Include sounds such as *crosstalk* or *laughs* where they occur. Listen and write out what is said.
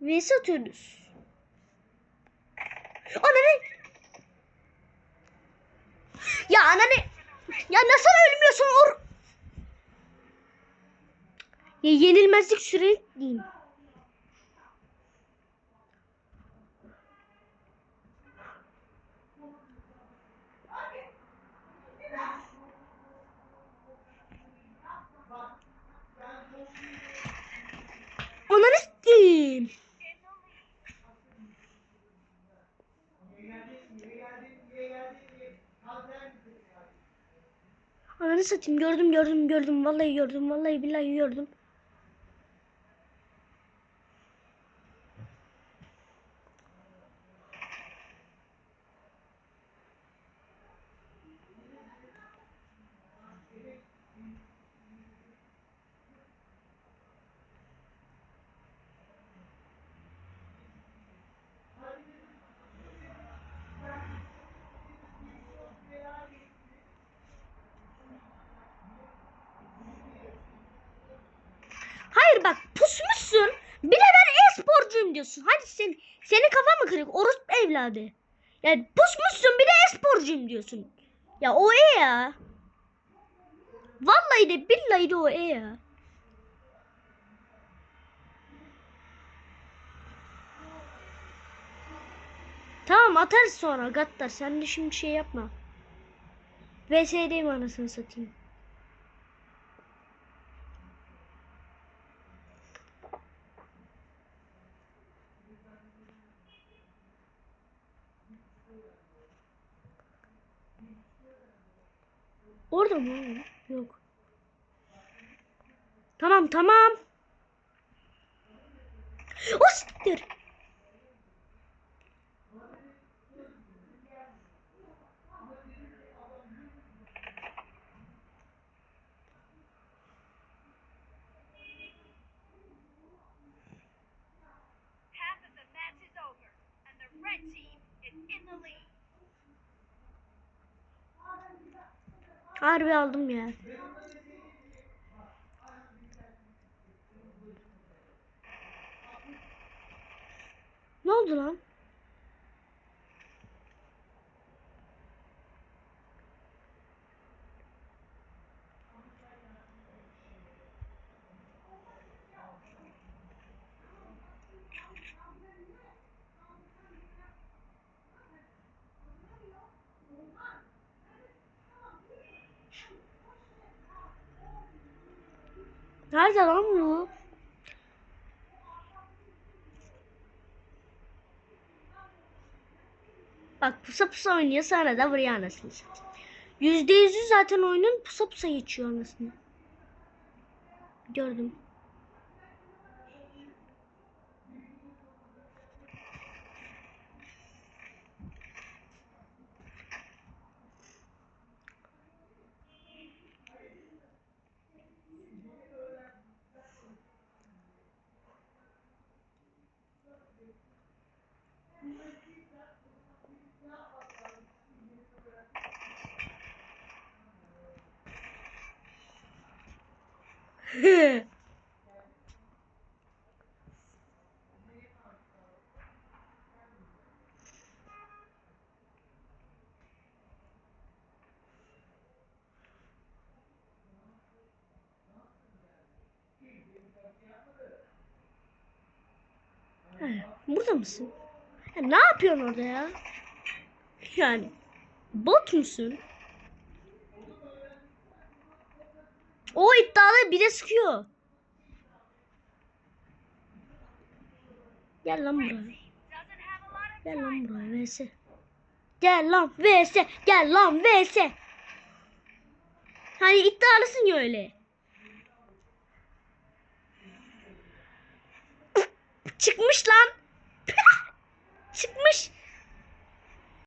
Vs atıyoruz. Ananı. Ya ananı. Ya nasıl ölmüyorsun or? Ya yenilmezlik süre Ananı satayım gördüm gördüm gördüm vallahi gördüm vallahi billahi gördüm. Bak pusmuşsun. Bir de ben e-sporcuyum diyorsun. Hadi sen, senin kafan mı kırık? Orospu evladı. Yani pusmuşsun bir de e-sporcuyum diyorsun. Ya o e ya. Vallahi de billahi de o e ya. Tamam atarız sonra Gattar. Sen de şimdi şey yapma. VS'deyim anasını satayım. Orada mı? Yok. Tamam tamam. O siktir. Half of Harbi aldım ya. Ne oldu lan? Nerede lan bu? Bak pusa pusa oynuyor sonra da vuruyor anasını satayım. Yüzde yüzü zaten oyunun pusa pusa geçiyor anasını. Gördüm. Burada mısın? Ya ne yapıyorsun orada ya? Yani bot musun? O iddialı bir de sıkıyor. Gel lan buraya. Gel lan buraya vs. Gel lan vs. Gel lan vs. Hani iddialısın ya öyle. Çıkmış lan. *laughs* Çıkmış.